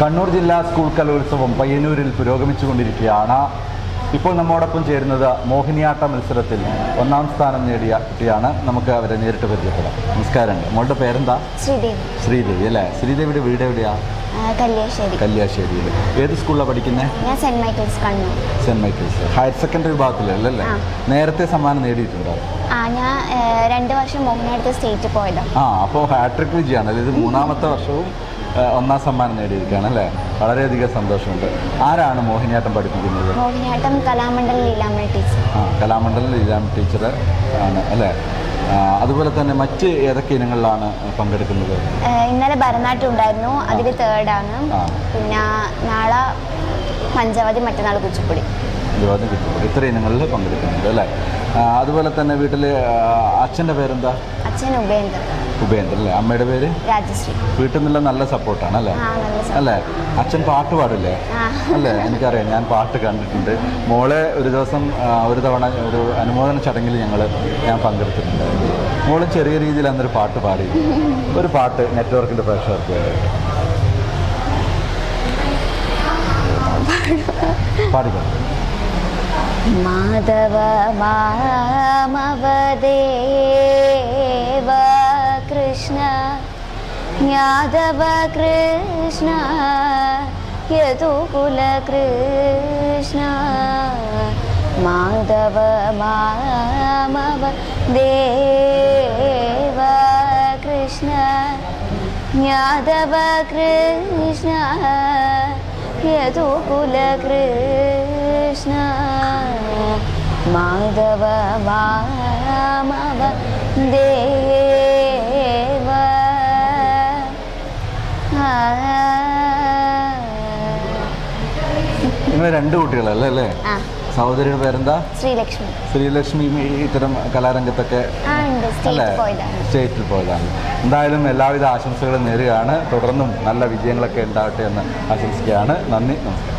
കണ്ണൂർ ജില്ലാ സ്കൂൾ കലോത്സവം പയ്യന്നൂരിൽ പുരോഗമിച്ചുകൊണ്ടിരിക്കുകയാണ്. ഇപ്പോൾ നമ്മോടൊപ്പം ചേരുന്നത് മോഹിനിയാട്ട മത്സരത്തിൽ ഒന്നാം സ്ഥാനം നേടിയ കുട്ടിയാണ്. നമുക്ക് അവരെ നേരിട്ട് പരിചയപ്പെടാം. നമസ്കാരം. മോളുടെ പേരെന്താ? ശ്രീദേവി. ശ്രീദേവി അല്ലേ? ശ്രീദേവിയുടെ വീട് എവിടെയാ? കല്യാശ്ശേരി. കല്യാശ്ശേരിയിൽ ഏത് സ്കൂളിലാണ് പഠിക്കുന്നത് ഞാൻ saint Michael's Kannur. Michael's. Higher secondary വിഭാഗത്തിലല്ലേ. നേരത്തെ സമ്മാനം നേടിയിട്ടുണ്ടോ? ആ ഞാൻ രണ്ട് വർഷം മോഹിനിയാട്ട സ്റ്റേറ്റ് പോയതാണ് ആ അപ്പോൾ ഹാട്രിക് വിജയാണ്. അതായത് മൂന്നാമത്തെ വർഷവും ഒന്നാം സമ്മാനം നേടിയിരിക്കുകയാണ് അല്ലേ? വളരെയധികം സന്തോഷമുണ്ട്. ആരാണ് മോഹിനിയാട്ടം പഠിപ്പിക്കുന്നത്? മോഹിനിയാട്ടം കലാമണ്ഡലം ലീലാമണി ടീച്ചർ. ആ കലാമണ്ഡലം ലീലാമണി ടീച്ചർ ആണ് അല്ലേ? അതുപോലെ തന്നെ മറ്റ് ഏതൊക്കെ ഇനങ്ങളിലാണ് പങ്കെടുക്കുന്നത്? ഇന്നലെ ഭരതനാട്യം ഉണ്ടായിരുന്നു അതിൽ തേർഡാണ് ആണ്. പിന്നെ നാളെ പഞ്ചാവതി മറ്റന്നാൾ കുച്ചിപ്പുടി. വിവാദം കിട്ടും ഇത്ര ഇനങ്ങളിൽ പങ്കെടുക്കുന്നുണ്ട് അല്ലേ? അതുപോലെ തന്നെ വീട്ടിൽ അച്ഛന്റെ പേരെന്താ? അച്ഛൻ ഉപേന്ദ്ര ഉപേന്ദ്രൻ അല്ലേ? അമ്മയുടെ പേര്? രാജശ്രീ. വീട്ടിൽ നിന്നുള്ള നല്ല സപ്പോർട്ടാണ് അല്ലേ? അല്ലേ? അച്ഛൻ പാട്ട് പാടില്ലേ. അല്ലേ? എനിക്കറിയാം ഞാൻ പാട്ട് കണ്ടിട്ടുണ്ട്. മോളെ ഒരു ദിവസം ഒരു തവണ ഒരു അനുമോദന ചടങ്ങിൽ ഞങ്ങൾ ഞാൻ പങ്കെടുത്തിട്ടുണ്ട്. മോൾ ചെറിയ രീതിയിൽ അന്നൊരു പാട്ട് പാടി. ഒരു പാട്ട് നെറ്റ്വർക്കിന്റെ പ്രേക്ഷകർക്ക് വേണ്ടി. പാടിക്കോ? മാധവ മാമവദേവ കൃഷ്ണ യാദവ കൃഷ്ണ യദുകുല കൃഷ്ണ. മാധവ മാമവ ദേവ കൃഷ്ണ യാദവ കൃഷ്ണ യദുകുല കൃഷ്ണ മാധവ മാമവ ദേവ. നിങ്ങൾ രണ്ട് കുട്ടികളല്ലേ അല്ലേ? സഹോദരിയുടെ പേരെന്താ? ശ്രീലക്ഷ്മി. ശ്രീലക്ഷ്മി ഇത്തരം കലാരംഗത്തൊക്കെ സ്റ്റേറ്റിൽ പോയതാണ്. എന്തായാലും എല്ലാവിധ ആശംസകളും നേരുകയാണ്. തുടർന്നും നല്ല വിജയങ്ങളൊക്കെ ഉണ്ടാവട്ടെ എന്ന് ആശംസിക്കുകയാണ്. നന്ദി നമസ്കാരം.